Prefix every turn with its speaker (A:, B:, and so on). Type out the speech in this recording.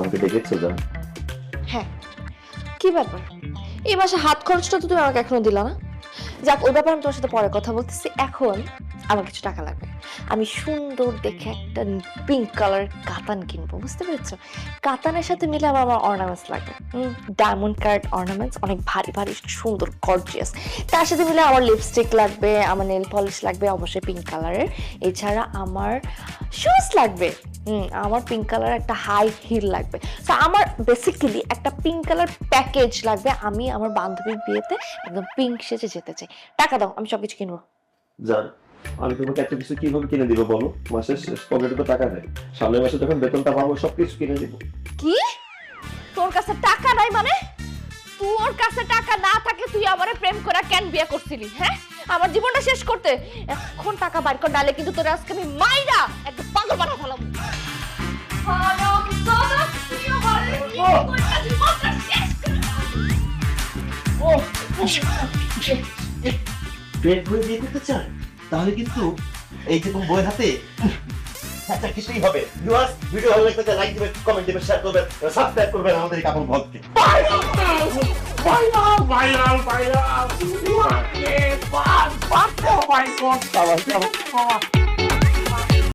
A: আমাকে ডেকেছো যা।
B: হ্যাঁ কি ব্যাপার? এই মাসে হাত খরচটা তো তুমি আমাকে এখনও দিলা না। যাক, ওই ব্যাপারে আমি তোমার সাথে পরে কথা বলতেছি। এখন আমার কিছু টাকা লাগবে। আমি সুন্দর দেখে একটা পিঙ্ক কালার কাতান কিনবো বুঝতে পেরেছ? কাতানের সাথে মিলে আবার আমার অর্নামেন্টস লাগবে। ডায়মন্ড কার্ড অর্নামেন্টস অনেক ভারী ভারী সুন্দর গর্জিয়াস তার সাথে মিলে আমার লিপস্টিক লাগবে আমার নেল পলিশ লাগবে অবশ্যই পিঙ্ক কালারের এছাড়া আমার শুজ লাগবে। হুম আমার পিঙ্ক কালার একটা হাই হিল লাগবে। তো আমার বেসিক্যালি একটা পিঙ্ক কালার প্যাকেজ লাগবে। আমি আমার বান্ধবীর বিয়েতে একদম পিঙ্ক সেজে যেতে চাই। টাকা দাও আমি সবকিছু কিনবো।
A: জান আমি তোমাকে একটা কিছু কীভাবে কিনে দিব বলো মাসের শেষ পকেটে তো টাকা নেই সামনের মাসে যখন বেতনটা পাবো সব কিছু কিনে দিব
B: কি তোর কাছে টাকা নাই মানে তোর কাছে টাকা না থাকলে তুই আমারে প্রেম করে কেন বিয়ে করছিলি হ্যাঁ আমার জীবনটা শেষ করতে এখন টাকা বাইর কর ডালে কিন্তু তোর আজকে আমি মাইরা একটা পাগল বানা ফেলাম
C: পেট ভরে বিয়ে করতে চান তাহলে কিন্তু এই যে বইয়ের হাতে আচ্ছা কিছুই হবে ভিউয়ার্স ভিডিও ভালো লাগলে লাইক দিবেন কমেন্ট দিবেন শেয়ার করবেন সাবস্ক্রাইব করবেন আমাদের এই কাপড় ভক্তকে
D: viral viral viral viral Oh.